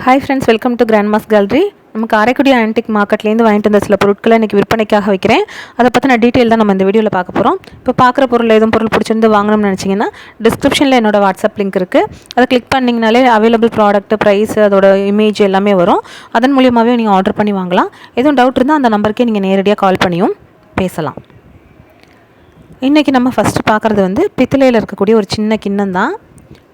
Hi friends welcome to grand mass gallery நம்ம Karaikudi antique மார்க்கெட்லேருந்து வாங்கிட்டு வந்த சில பொருட்களை இன்றைக்கி விற்பனைக்காக வைக்கிறேன். அதை பற்றின டீட்டெயில் தான் நம்ம இந்த வீடியோவில் பார்க்க போகிறோம் இப்போ பார்க்குற பொருள் எதுவும் பொருள் பிடிச்சிருந்து வாங்கணும்னு நினச்சிங்கன்னா டிஸ்கிரிப்ஷனில் என்னோட வாட்ஸ்அப் லிங்க் இருக்குது அதை கிளிக் பண்ணிங்கனாலே அவைலபிள் ப்ராடக்ட் ப்ரைஸ் அதோட இமேஜ் எல்லாமே வரும். அதன் மூலியமாகவே நீங்கள் ஆர்டர் பண்ணி வாங்கலாம். எதுவும் டவுட் இருந்தால் அந்த நம்பருக்கே நீங்கள் நேரடியாக கால் பண்ணியும் பேசலாம். இன்றைக்கி நம்ம ஃபஸ்ட்டு பார்க்குறது வந்து பித்தளையில் இருக்கக்கூடிய ஒரு சின்ன கிண்ணம் தான்.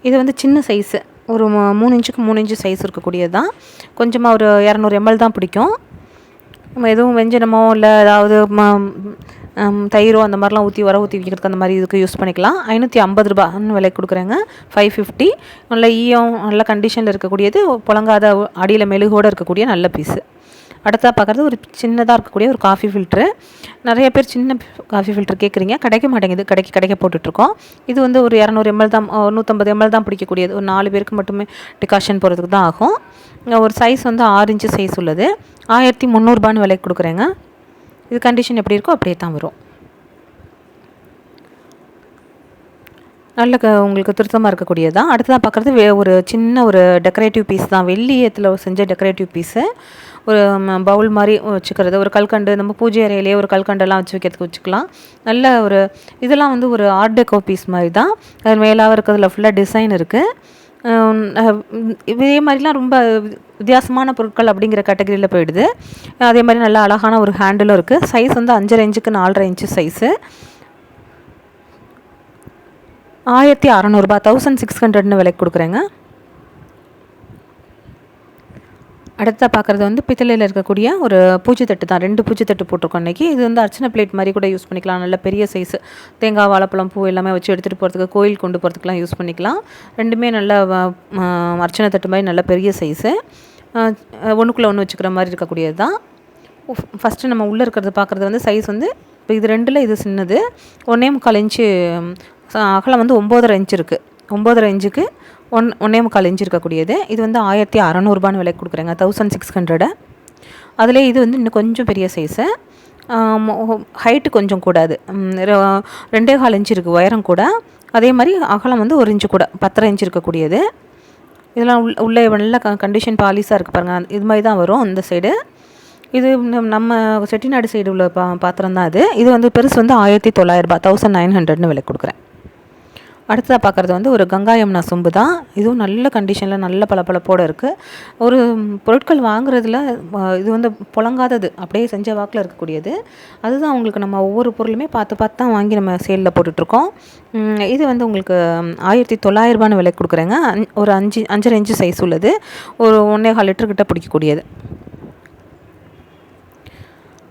இது வந்து சின்ன சைஸு ஒரு மூ- மூணு இன்ச்சுக்கு மூணு இன்ச்சு சைஸ் இருக்கக்கூடியது தான் கொஞ்சமாக ஒரு இரநூறு எம்எல் தான் பிடிக்கும். நம்ம எதுவும் வெஞ்சனமோ இல்லை ஏதாவது ம- தயிரோ அந்த மாதிரிலாம் ஊற்றி வர ஊற்றி வைக்கிறதுக்கு அந்த மாதிரி இதுக்கு யூஸ் பண்ணிக்கலாம். ஐநூற்றி ஐம்பது ரூபான்னு விலை கொடுக்குறேங்க. ஃபைவ் ஃபிஃப்டி நல்ல ஈயம் நல்ல கண்டிஷனில் இருக்கக்கூடியது. புழங்காத அடியில் மெழுகோடு இருக்கக்கூடிய நல்ல பீஸு அடுத்தா பார்க்குறது ஒரு சின்னதாக இருக்கக்கூடிய ஒரு காஃபி ஃபில்ட்ரு நிறைய பேர் சின்ன காஃபி ஃபில்டர் கேட்குறீங்க கிடைக்க மாட்டேங்குது. கடைக்கு கிடைக்க போட்டுட்ருக்கோம். இது வந்து ஒரு இரநூறு எம்எல் தான் நூற்றம்பது எம்எல் தான் பிடிக்கக்கூடியது. ஒரு நாலு பேருக்கு மட்டுமே டிகாஷன் போகிறதுக்கு தான் ஆகும். ஒரு சைஸ் வந்து ஆறு இன்ச்சு சைஸ் உள்ளது. ஆயிரத்தி முந்நூறுபான்னு விலைக்கு கொடுக்குறேங்க. இது கண்டிஷன் எப்படி இருக்கோ அப்படியே தான் வரும். நல்ல க உங்களுக்கு திருத்தமாக இருக்கக்கூடியது? தான் அடுத்ததாக பார்க்குறது வே ஒரு சின்ன ஒரு டெக்கரேட்டிவ் பீஸ் தான். வெள்ளியத்தில் செஞ்ச டெக்கரேட்டிவ் பீஸு ஒரு பவுல் மாதிரி வச்சுக்கிறது. ஒரு கல்கண்டு நம்ம பூஜை அறையிலேயே ஒரு கல்கண்டெல்லாம் வச்சு வைக்கிறதுக்கு வச்சுக்கலாம். நல்ல ஒரு இதெல்லாம் வந்து ஒரு ஆர்ட் டெக்கோ பீஸ் மாதிரி தான். அது மேலாக இருக்கிறதுல ஃபுல்லாக டிசைன் இருக்குது இதே மாதிரிலாம் ரொம்ப வித்தியாசமான பொருட்கள் அப்படிங்கிற கேட்டகரியில் போயிடுது. அதே மாதிரி நல்ல அழகான ஒரு ஹேண்டிலும் இருக்குது சைஸ் வந்து அஞ்சரை இன்ச்சுக்கு நாலரை இன்ச்சு சைஸு ஆயிரத்தி அறநூறுபா தௌசண்ட் சிக்ஸ் ஹண்ட்ரட்னு விலைக்கு கொடுக்குறேங்க. அடுத்த பார்க்குறது வந்து பித்தளையில் இருக்கக்கூடிய ஒரு பூச்சித்தட்டு தான். ரெண்டு பூச்சித்தட்டு போட்டிருக்கோம் இன்றைக்கி இது வந்து அர்ச்சனை பிளேட் மாதிரி கூட யூஸ் பண்ணிக்கலாம். நல்ல பெரிய சைஸு தேங்காய் வாழைப்பழம் பூ எல்லாமே வச்சு எடுத்துகிட்டு போகிறதுக்கு கோயில் கொண்டு போகிறதுக்குலாம் யூஸ் பண்ணிக்கலாம். ரெண்டுமே நல்ல வ- அர்ச்சனை தட்டு மாதிரி நல்ல பெரிய சைஸு ஒன்றுக்குள்ளே ஒன்று வச்சுக்கிற மாதிரி இருக்கக்கூடியது தான். ஃபஸ்ட்டு நம்ம உள்ளே இருக்கிறது பார்க்குறது வந்து சைஸ் வந்து இப்போ இது ரெண்டில் இது சின்னது. ஒன்றே முக்கால் இன்ச்சு அகலம் வந்து ஒம்போதரை இன்ச் இருக்குது ஒம்போதரை இன்ச்சுக்கு ஒன் ஒன்றே முக்கால் இன்ச் இருக்கக்கூடியது. இது வந்து ஆயிரத்தி அறநூறுபான்னு விலைக்கு கொடுக்குறேங்க. தௌசண்ட் சிக்ஸ் ஹண்ட்ரடு அதிலே இது வந்து இன்னும் கொஞ்சம் பெரிய சைஸு ஹைட்டு கொஞ்சம் கூடாது. ரெண்டே கால் இன்ச் இருக்குது உயரம் கூட. அதே மாதிரி அகலம் வந்து ஒரு இன்ச்சு கூட பத்தரை இன்ச் இருக்கக்கூடியது. இதெல்லாம் உள்ள உள்ளே நல்ல க கண்டிஷன் பாலிஸாக இருக்குது பாருங்கள் இது மாதிரி தான் வரும் இந்த சைடு இது நம்ம செட்டிநாடு சைடு உள்ள பா பாத்திரம் தான் இது இது வந்து பெருசு வந்து ஆயிரத்தி தொள்ளாயிரரூபா தௌசண்ட் நைன் ஹண்ட்ரட்னு விலை கொடுக்குறேன். அடுத்ததாக பார்க்குறது வந்து ஒரு கங்காயம்னா சொம்பு தான் இதுவும் நல்ல கண்டிஷனில் நல்ல பளபளப்போடு இருக்குது ஒரு பொருட்கள் வாங்குறதுல இது வந்து புழங்காதது. அப்படியே செஞ்ச வாக்கில் இருக்கக்கூடியது. அதுதான் உங்களுக்கு நம்ம ஒவ்வொரு பொருளுமே பார்த்து பார்த்து தான் வாங்கி நம்ம சேலில் போட்டுட்ருக்கோம். இது வந்து உங்களுக்கு ஆயிரத்தி தொள்ளாயிரரூபான்னு விலை கொடுக்குறேங்க. அஞ்- ஒரு அஞ்சு அஞ்சரை இன்ச்சு சைஸ் உள்ளது. ஒரு ஒன்றே கால் லிட்டர் கிட்ட பிடிக்கக்கூடியது.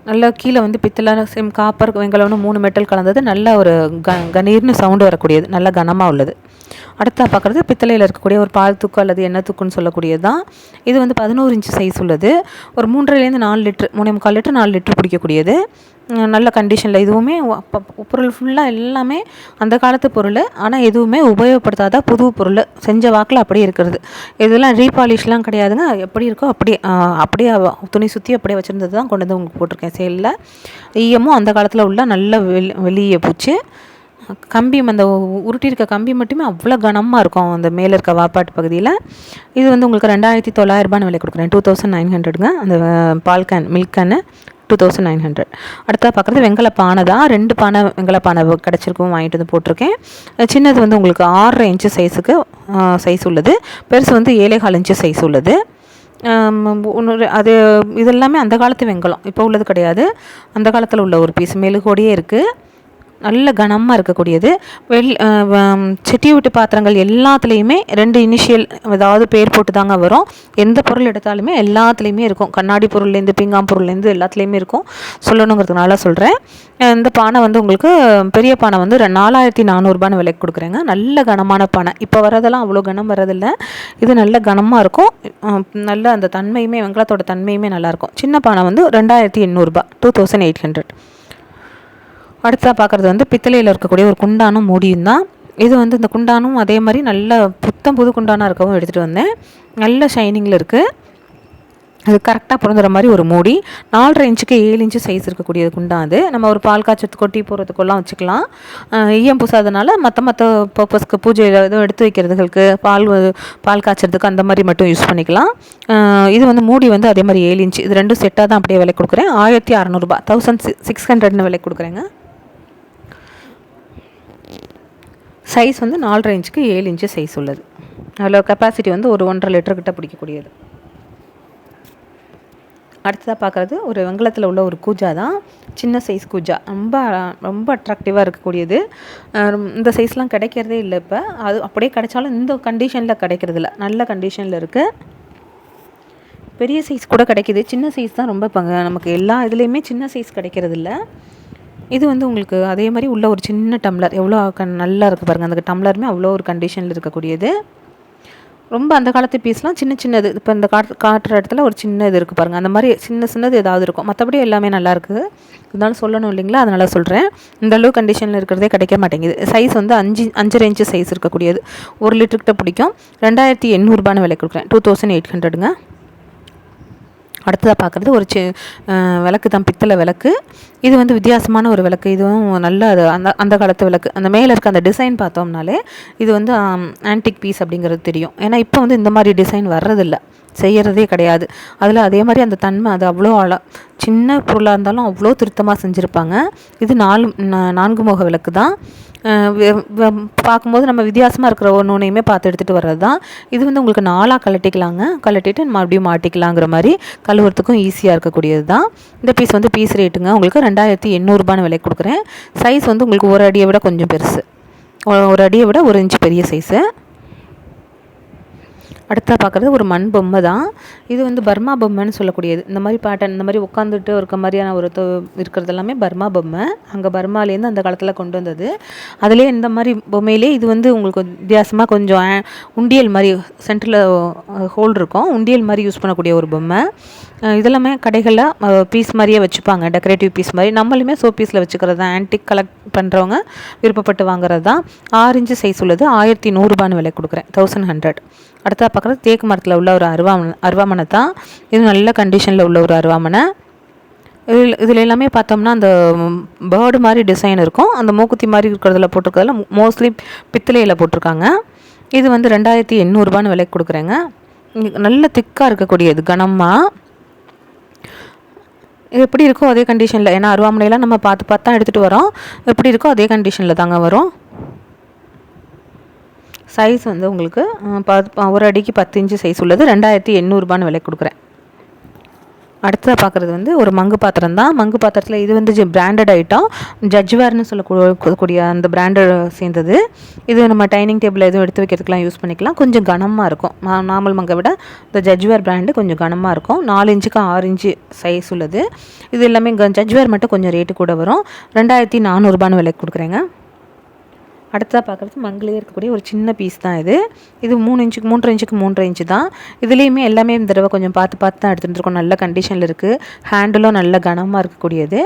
நல்லா கீழே வந்து பித்தளை சேம் காப்பர் வெங்கலம்னு மூணு மெட்டல் கலந்தது. நல்ல ஒரு க கணீர்னு சவுண்டு வரக்கூடியது. நல்ல கனமாக உள்ளது. அடுத்தா பார்க்குறது பித்தளையில் இருக்கக்கூடிய ஒரு பால் தூக்கு அல்லது எண்ணெய் தூக்குன்னு சொல்லக்கூடியது தான் இது வந்து பதினோரு இன்ச்சு சைஸ் உள்ளது. ஒரு மூன்றரைலேருந்து நாலு லிட்ரு மூணே முக்கால் லிட்டர் நாலு லிட்டர் பிடிக்கக்கூடியது. நல்ல கண்டிஷனில் இதுவுமே பொருள் ஃபுல்லாக எல்லாமே அந்த காலத்து பொருள். ஆனால் எதுவுமே உபயோகப்படுத்தாத புது பொருள். செஞ்ச வாக்கில் அப்படியே இருக்கிறது. இதெல்லாம் ரீபாலிஷ்லாம் கிடையாதுங்க. எப்படி இருக்கோ அப்படியே அப்படியே துணி சுற்றி அப்படியே வச்சுருந்தது தான் கொண்டு வந்து உங்களுக்கு போட்டிருக்கேன் சேலில் ஈயமும் அந்த காலத்தில் உள்ள நல்ல வெளி வெளியே பூச்சி. கம்பி அந்த உருட்டி இருக்க கம்பி மட்டுமே அவ்வளோ கனமாக இருக்கும் அந்த மேலே இருக்க வாப்பாட்டு பகுதியில். இது வந்து உங்களுக்கு ரெண்டாயிரத்தி தொள்ளாயிரரூபான்னு விலை கொடுக்குறேன். டூ தௌசண்ட் நைன் ஹண்ட்ரடுங்க அந்த பால் can milk can two thousand nine hundred அடுத்தா பார்க்குறது வெங்கல பானை தான். ரெண்டு பானை வெங்கல பானை கிடச்சிருக்கும் வாங்கிட்டு வந்து போட்டிருக்கேன். சின்னது வந்து உங்களுக்கு ஆறரை இன்ச்சு சைஸுக்கு சைஸ் உள்ளது. பெருசு வந்து ஏழே கால் இன்ச்சு சைஸ் உள்ளது. இன்னொரு அது இதெல்லாமே அந்த காலத்து வெங்கலம் இப்போ உள்ளது கிடையாது. அந்த காலத்தில் உள்ள ஒரு பீஸ் மெழுகோடியே இருக்குது நல்ல கனமாக இருக்கக்கூடியது. வெள் செட்டி விட்டு பாத்திரங்கள் எல்லாத்துலேயுமே ரெண்டு இனிஷியல் ஏதாவது பேர் போட்டு தாங்க வரும். எந்த பொருள் எடுத்தாலுமே எல்லாத்துலேயுமே இருக்கும். கண்ணாடி பொருள்லேருந்து பீங்காம் பொருள்லேருந்து எல்லாத்துலேயுமே இருக்கும். சொல்லணுங்கிறதுனால சொல்கிறேன் இந்த பானை வந்து உங்களுக்கு பெரிய பானை வந்து நாலாயிரத்தி நானூறுபான்னு விலைக்கு கொடுக்குறேங்க. நல்ல கனமான பானை. இப்போ வரதெல்லாம் அவ்வளோ கனம் வரதில்லை இது நல்ல கனமாக இருக்கும். நல்ல அந்த தன்மையுமே வெங்கலத்தோட தன்மையுமே நல்லாயிருக்கும் சின்ன பானை வந்து ரெண்டாயிரத்தி எண்ணூறுபா. டூ தௌசண்ட் எயிட் ஹண்ட்ரட் அடுத்ததாக பார்க்குறது வந்து பித்தளையில் இருக்கக்கூடிய ஒரு குண்டானும் மூடியும் தான். இது வந்து இந்த குண்டானும் அதே மாதிரி நல்ல புத்தம் புது குண்டானாக இருக்கவும் எடுத்துகிட்டு வந்தேன். நல்ல ஷைனிங்கில் இருக்குது அது கரெக்டாக பிறந்துற மாதிரி ஒரு மூடி. நாலரை இன்ச்சுக்கு ஏழு இன்ச்சு சைஸ் இருக்கக்கூடியது குண்டான் அது. நம்ம ஒரு பால் காய்ச்சத்துக்கோ கொட்டி போகிறதுக்கெல்லாம் வச்சுக்கலாம். ஈயம் பூசாதனால மற்ற மற்ற பர்பஸ்க்கு பூஜையில் எதுவும் எடுத்து வைக்கிறதுகளுக்கு பால் பால் காய்ச்சறதுக்கு அந்த மாதிரி மட்டும் யூஸ் பண்ணிக்கலாம். இது வந்து மூடி வந்து அதே மாதிரி ஏழு இன்ச்சு. இது ரெண்டும் செட்டாக தான் அப்படியே விலை கொடுக்குறேன். ஆயிரத்தி அறநூறுபா தௌசண்ட் சிக்ஸ் ஹண்ட்ரட்னு விலை கொடுக்குறேங்க. சைஸ் வந்து நாலரை இன்ச்சுக்கு ஏழு இன்ச்சு சைஸ் உள்ளது. அதில் கெப்பாசிட்டி வந்து ஒரு ஒன்றரை லிட்டர் கிட்ட பிடிக்கக்கூடியது. அடுத்ததாக பார்க்குறது ஒரு வெங்கலத்தில் உள்ள ஒரு கூஜா தான். சின்ன சைஸ் கூஜா. ரொம்ப ரொம்ப அட்ராக்டிவாக இருக்கக்கூடியது. இந்த சைஸ்லாம் கிடைக்கிறதே இல்லை இப்போ. அது அப்படியே கிடைச்சாலும் இந்த கண்டிஷனில் கிடைக்கிறதில்ல நல்ல கண்டிஷனில் இருக்குது பெரிய சைஸ் கூட கிடைக்கிது. சின்ன சைஸ் தான் ரொம்ப நமக்கு எல்லா இதுலேயுமே சின்ன சைஸ் கிடைக்கிறதில்ல இது வந்து உங்களுக்கு அதே மாதிரி உள்ள ஒரு சின்ன டம்ளர். எவ்வளோ நல்லா இருக்குது பாருங்கள் அந்த டம்ளருமே அவ்வளோ ஒரு கண்டிஷனில் இருக்கக்கூடியது. ரொம்ப அந்த காலத்து பீஸ்லாம் சின்ன சின்னது. இப்போ இந்த காட்டு காட்டுற இடத்துல ஒரு சின்ன இது இருக்குது பாருங்கள் அந்த மாதிரி சின்ன சின்னது ஏதாவது இருக்கும். மற்றபடி எல்லாமே நல்லா இருக்குது இருந்தாலும் சொல்லணும் இல்லைங்களா? அதனால் சொல்கிறேன் இந்த அளவு கண்டிஷனில் இருக்கிறதே கிடைக்க மாட்டேங்குது. சைஸ் வந்து அஞ்சு அஞ்சரை இன்ச்சு சைஸ் இருக்கக்கூடியது. ஒரு லிட்டருக்கிட்ட பிடிக்கும். ரெண்டாயிரத்தி எண்ணூறுபான்னு விலை கொடுக்குறேன். டூ தௌசண்ட் எயிட் ஹண்ட்ரடுங்க அடுத்ததாக பார்க்குறது ஒரு சி விளக்கு தான் பித்தளை விளக்கு. இது வந்து வித்தியாசமான ஒரு விளக்கு. இதுவும் நல்ல அது அந்த அந்த காலத்து விளக்கு. அந்த மேலே இருக்க அந்த டிசைன் பார்த்தோம்னாலே இது வந்து ஆன்டிக் பீஸ் அப்படிங்கிறது தெரியும். ஏன்னா இப்போ வந்து இந்த மாதிரி டிசைன் வர்றதில்ல. செய்கிறதே கிடையாது. அதில் அதே மாதிரி அந்த தன்மை அது அவ்வளோ அழ சின்ன பொருளாக இருந்தாலும் அவ்வளோ திருத்தமாக செஞ்சுருப்பாங்க. இது நாலு நான்கு முக விளக்கு தான். பார்க்கும்போது நம்ம வித்தியாசமாக இருக்கிற ஒன்று ஒன்றையுமே பார்த்து எடுத்துகிட்டு வர்றது தான் இது வந்து உங்களுக்கு நாளாக கலட்டிக்கலாங்க கலட்டிட்டு மறுபடியும் மாட்டிக்கலாங்கிற மாதிரி கழுவுறதுக்கும் ஈஸியாக இருக்கக்கூடியது தான் இந்த பீஸ் வந்து பீஸ் ரேட்டுங்க. உங்களுக்கு ரெண்டாயிரத்தி எண்ணூறுபான்னு விலை கொடுக்குறேன். சைஸ் வந்து உங்களுக்கு ஒரு அடியை விட கொஞ்சம் பெருசு. ஒரு அடியை விட ஒரு இன்ச்சு பெரிய சைஸு. அடுத்தா பார்க்குறது ஒரு மண் பொம்மை தான். இது வந்து பர்மா பொம்மைன்னு சொல்லக்கூடியது. இந்த மாதிரி பேட்டர்ன் இந்த மாதிரி உட்காந்துட்டு இருக்க மாதிரியான ஒரு இருக்கிறது எல்லாமே பர்மா பொம்மை. அங்கே பர்மாலேருந்து அந்த காலத்தில் கொண்டு வந்தது. அதுலேயே இந்த மாதிரி பொம்மையிலே இது வந்து உங்களுக்கு வித்தியாசமாக கொஞ்சம் உண்டியல் மாதிரி சென்டரில் ஹோல் இருக்கும். உண்டியல் மாதிரி யூஸ் பண்ணக்கூடிய ஒரு பொம்மை. இதெல்லாமே கடைகளில் பீஸ் மாதிரியே வச்சுப்பாங்க. டெக்கரேட்டிவ் பீஸ் மாதிரி. நம்மளுமே சோ பீஸில் வச்சுக்கிறது தான். ஆன்டிக் கலெக்ட் பண்ணுறவங்க விருப்பப்பட்டு வாங்குறது தான். ஆறு இன்ச்சு சைஸ் உள்ளது. ஆயிரத்தி நூறுரூபான்னு விலை கொடுக்குறேன். தௌசண்ட் ஹண்ட்ரட் அடுத்தது பார்க்குறது தேக்கு மரத்தில் உள்ள ஒரு அருவாமனை அருவாமனை தான் இது நல்ல கண்டிஷனில் உள்ள ஒரு அருவாமனை. இதில் இதில் எல்லாமே பார்த்தோம்னா அந்த பேர்டு மாதிரி டிசைன் இருக்கும். அந்த மூக்குத்தி மாதிரி இருக்கிறதுல போட்டிருக்கிறதுல மோஸ்ட்லி பித்தளையில் போட்டிருக்காங்க. இது வந்து ரெண்டாயிரத்தி எண்ணூறுபான்னு விலைக்கு கொடுக்குறேங்க. நல்ல திக்காக இருக்கக்கூடியது கனமாக இது எப்படி இருக்கோ அதே கண்டிஷனில் ஏன்னா அருவாமனையெல்லாம் நம்ம பார்த்து பார்த்து தான் எடுத்துகிட்டு வரோம். எப்படி இருக்கோ அதே கண்டிஷனில் தாங்க வரும். சைஸ் வந்து உங்களுக்கு ஒரு அடிக்கு பத்து இன்ச்சு சைஸ் உள்ளது. ரெண்டாயிரத்தி எண்ணூறுபான்னு விலை கொடுக்குறேன். அடுத்ததாக பார்க்குறது வந்து ஒரு மங்கு பாத்திரம் தான். மங்கு பாத்திரத்தில் இது வந்து பிராண்டட் ஐட்டம் ஜட்ஜ்வேர்னு சொல்லக்கூடிய அந்த பிராண்டட் சேர்ந்தது. இது நம்ம டைனிங் டேபிள் எதுவும் எடுத்து வைக்கிறதுக்கெலாம் யூஸ் பண்ணிக்கலாம். கொஞ்சம் கனமாக இருக்கும். நார்மல் மங்கை விட இந்த ஜட்ஜ்வேர் பிராண்டு கொஞ்சம் கனமாக இருக்கும். நாலு இன்ச்சுக்கு ஆறு இன்ச்சு சைஸ் உள்ளது. இது எல்லாமே ஜட்ஜ்வேர் மட்டும் கொஞ்சம் ரேட்டு கூட வரும். ரெண்டாயிரத்தி நானூறுபான்னு விலைக்கு கொடுக்குறேங்க. அடுத்ததாக பார்க்குறது மங்கிலே இருக்கக்கூடிய ஒரு சின்ன பீஸ் தான் இது. இது மூணு இன்ச்சுக்கு மூன்றரை இன்ச்சுக்கு மூன்றரை இன்ச்சு தான். இதுலேயுமே எல்லாமே இந்த தடவை கொஞ்சம் பார்த்து பார்த்து தான் எடுத்துகிட்டு இருக்கோம். நல்ல கண்டிஷனில் இருக்குது ஹேண்டிலும் நல்ல கனமாக இருக்கக்கூடியது.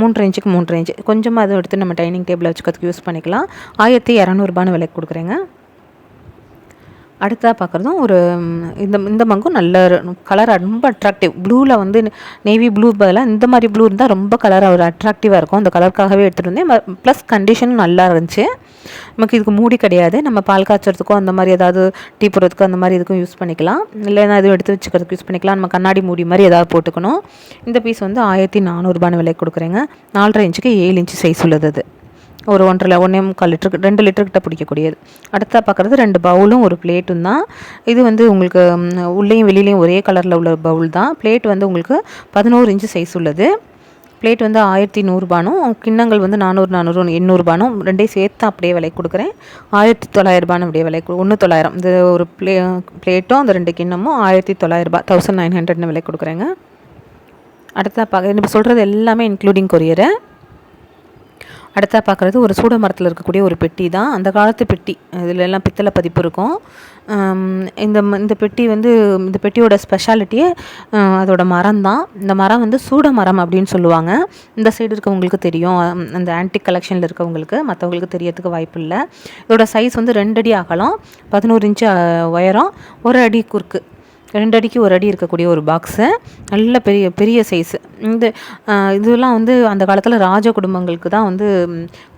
மூன்றரை இன்ச்சுக்கு மூன்றரை இன்ச்சு கொஞ்சமாக அதை எடுத்து நம்ம டைனிங் டேபிளில் வச்சுக்கிறதுக்கு யூஸ் பண்ணிக்கலாம். ஆயிரத்தி இரநூறுபான்னு விலைக்கு கொடுக்குறேங்க. அடுத்ததாக பார்க்குறதும் ஒரு இந்த இந்த மங்கும் நல்ல கலர் ரொம்ப அட்ராக்டிவ் ப்ளூவில் வந்து நேவி ப்ளூ பதிலாக இந்த மாதிரி ப்ளூ இருந்தால் ரொம்ப கலராக ஒரு அட்ராக்டிவாக இருக்கும். அந்த கலருக்காகவே எடுத்துகிட்டு வந்தேன். ப்ளஸ் கண்டிஷனும் நல்லா இருந்துச்சு. நமக்கு இதுக்கு மூடி கிடையாது. நம்ம பால் காய்ச்சறதுக்கும் அந்த மாதிரி ஏதாவது டீ போடுறதுக்கும் அந்த மாதிரி இதுக்கும் யூஸ் பண்ணிக்கலாம். இல்லைன்னா எதுவும் எடுத்து வச்சுக்கிறதுக்கு யூஸ் பண்ணிக்கலாம். நம்ம கண்ணாடி மூடி மாதிரி ஏதாவது போட்டுக்கணும். இந்த பீஸ் வந்து ஆயிரத்தி நானூறுபான்னு விலை கொடுக்குறேங்க. நாலரை இன்ச்சுக்கு ஏழு இன்ச்சு சைஸ் உள்ளது அது. ஒரு ஒன்றரை ஒன்றே முக்கால் லிட்டருக்கு ரெண்டு லிட்டர்கிட்ட பிடிக்கக்கூடியது. அடுத்தா பார்க்குறது ரெண்டு பவுலும் ஒரு பிளேட்டும் தான். இது வந்து உங்களுக்கு உள்ளேயும் வெளியிலையும் ஒரே கலரில் உள்ள பவுல் தான். பிளேட் வந்து உங்களுக்கு பதினோரு இன்ச்சு சைஸ் உள்ளது. பிளேட் வந்து ஆயிரத்தி நூறுபானும் கிண்ணங்கள் வந்து நானூறு நானூறு எண்ணூறுபானும் ரெண்டையும் சேர்த்து அப்படியே விலை கொடுக்குறேன். ஆயிரத்தி தொள்ளாயிரரூபான்னு அப்படியே விலை ஒன்று தொள்ளாயிரம். இந்த ஒரு பிளே பிளேட்டும் அந்த ரெண்டு கிண்ணமும் ஆயிரத்தி தொள்ளாயிரரூபா தௌசண்ட் நைன் ஹண்ட்ரட்னு விலை கொடுக்குறேங்க. அடுத்த பார்க்க இப்போ சொல்கிறது எல்லாமே இன்க்ளூடிங் கொரியரை அடுத்தா பார்க்குறது ஒரு சூட மரத்தில் இருக்கக்கூடிய ஒரு பெட்டி தான். அந்த காலத்து பெட்டி. இதில் எல்லாம் பித்தளை பதிப்பு இருக்கும். இந்த இந்த பெட்டி வந்து இந்த பெட்டியோட ஸ்பெஷாலிட்டியே அதோட மரம் தான். இந்த மரம் வந்து சூட மரம் அப்படின்னு சொல்லுவாங்க. இந்த சைடு இருக்கவங்களுக்கு தெரியும். அந்த ஆன்டிக் கலெக்ஷனில் இருக்கவங்களுக்கு. மற்றவங்களுக்கு தெரியறதுக்கு வாய்ப்பு இல்லை. இதோட சைஸ் வந்து ரெண்டு அடி அகலம் பதினோரு இன்ச்சு உயரம் ஒரு அடி குறுக்கு. ரெண்டு அடிக்கு ஒரு அடி இருக்கக்கூடிய ஒரு பாக்ஸு நல்ல பெரிய பெரிய சைஸு இந்த இதெல்லாம் வந்து அந்த காலத்தில் ராஜ குடும்பங்களுக்கு தான் வந்து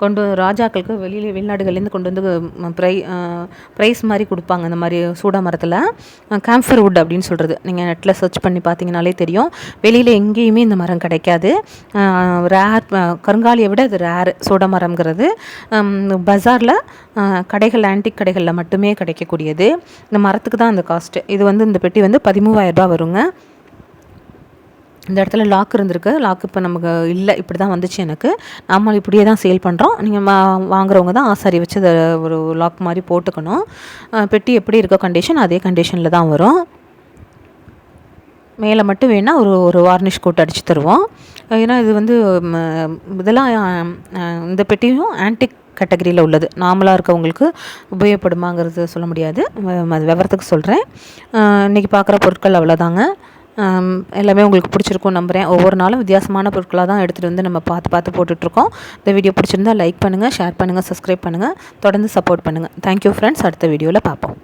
கொண்டு ராஜாக்களுக்கு வெளியில் வெளிநாடுகள்லேருந்து கொண்டு வந்து ப்ரை ப்ரைஸ் மாதிரி கொடுப்பாங்க. இந்த மாதிரி சூடா மரத்தில். கேம்ஃபர் வுட் அப்படின்னு சொல்கிறது நீங்கள் நெட்டில் சர்ச் பண்ணி பார்த்தீங்கனாலே தெரியும். வெளியில் எங்கேயுமே இந்த மரம் கிடைக்காது. ரேர் கருங்காலியை விட அது ரேர் சூட மரம்ங்கிறது. பஜாரில் கடைகள் ஆன்டிக் கடைகளில் மட்டுமே கிடைக்கக்கூடியது. இந்த மரத்துக்கு தான் அந்த காஸ்ட்டு இது வந்து இந்த பெட்டி வந்து பதிமூவாயிரரூபா வருங்க. இந்த இடத்துல லாக் இருந்திருக்கு. லாக் இப்போ நமக்கு இல்லை. இப்படி தான் வந்துச்சு எனக்கு. நாமளும் இப்படியே தான் சேல் பண்ணுறோம் நீங்கள் வாங்குறவங்க தான் ஆசாரி வச்சு அதை ஒரு லாக் மாதிரி போட்டுக்கணும். பெட்டி எப்படி இருக்க கண்டிஷன் அதே கண்டிஷனில் தான் வரும். மேலே மட்டும் வேணால் ஒரு ஒரு வார்னிஷ் கோட் அடித்து தருவோம். ஏன்னா இது வந்து இதெல்லாம் இந்த பெட்டியும் ஆன்டிக் கேட்டகரியில் உள்ளது. நார்மலாக இருக்கவங்களுக்கு உபயோகப்படுமாங்கிறது சொல்ல முடியாது. அது விவரத்துக்கு சொல்கிறேன் இன்றைக்கி பார்க்குற பொருட்கள் அவ்வளோதாங்க எல்லாமே உங்களுக்கு பிடிச்சிருக்கும் நம்புகிறேன் ஒவ்வொரு நாளும் வித்தியாசமான பொருட்களாக தான் எடுத்துகிட்டு வந்து நம்ம பார்த்து பார்த்து போட்டுட்ருக்கோம். இந்த வீடியோ பிடிச்சிருந்தா லைக் பண்ணுங்கள் ஷேர் பண்ணுங்கள் சப்ஸ்கிரைப் பண்ணுங்கள் தொடர்ந்து சப்போர்ட் பண்ணுங்கள் தேங்க்யூ ஃப்ரெண்ட்ஸ் அடுத்த வீடியோவில் பார்ப்போம்.